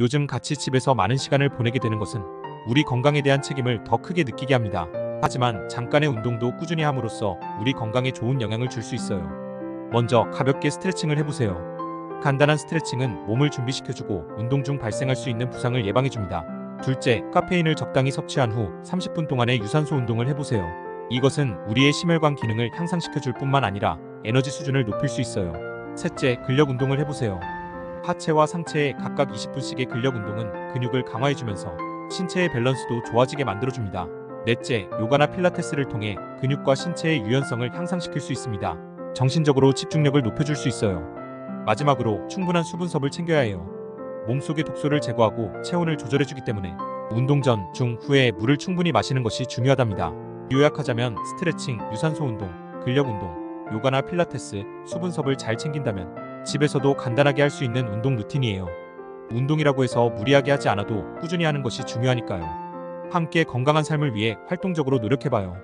요즘 같이 집에서 많은 시간을 보내게 되는 것은 우리 건강에 대한 책임을 더 크게 느끼게 합니다. 하지만 잠깐의 운동도 꾸준히 함으로써 우리 건강에 좋은 영향을 줄 수 있어요. 먼저 가볍게 스트레칭을 해보세요. 간단한 스트레칭은 몸을 준비시켜주고 운동 중 발생할 수 있는 부상을 예방해줍니다. 둘째, 카페인을 적당히 섭취한 후 30분 동안의 유산소 운동을 해보세요. 이것은 우리의 심혈관 기능을 향상시켜줄 뿐만 아니라 에너지 수준을 높일 수 있어요. 셋째, 근력 운동을 해보세요. 하체와 상체에 각각 20분씩의 근력 운동은 근육을 강화해주면서 신체의 밸런스도 좋아지게 만들어줍니다. 넷째, 요가나 필라테스를 통해 근육과 신체의 유연성을 향상시킬 수 있습니다. 정신적으로 집중력을 높여줄 수 있어요. 마지막으로 충분한 수분섭을 챙겨야 해요. 몸속의 독소를 제거하고 체온을 조절해주기 때문에 운동 전, 중, 후에 물을 충분히 마시는 것이 중요하답니다. 요약하자면 스트레칭, 유산소 운동, 근력 운동, 요가나 필라테스, 수분섭을 잘 챙긴다면 집에서도 간단하게 할 수 있는 운동 루틴이에요. 운동이라고 해서 무리하게 하지 않아도 꾸준히 하는 것이 중요하니까요. 함께 건강한 삶을 위해 활동적으로 노력해봐요.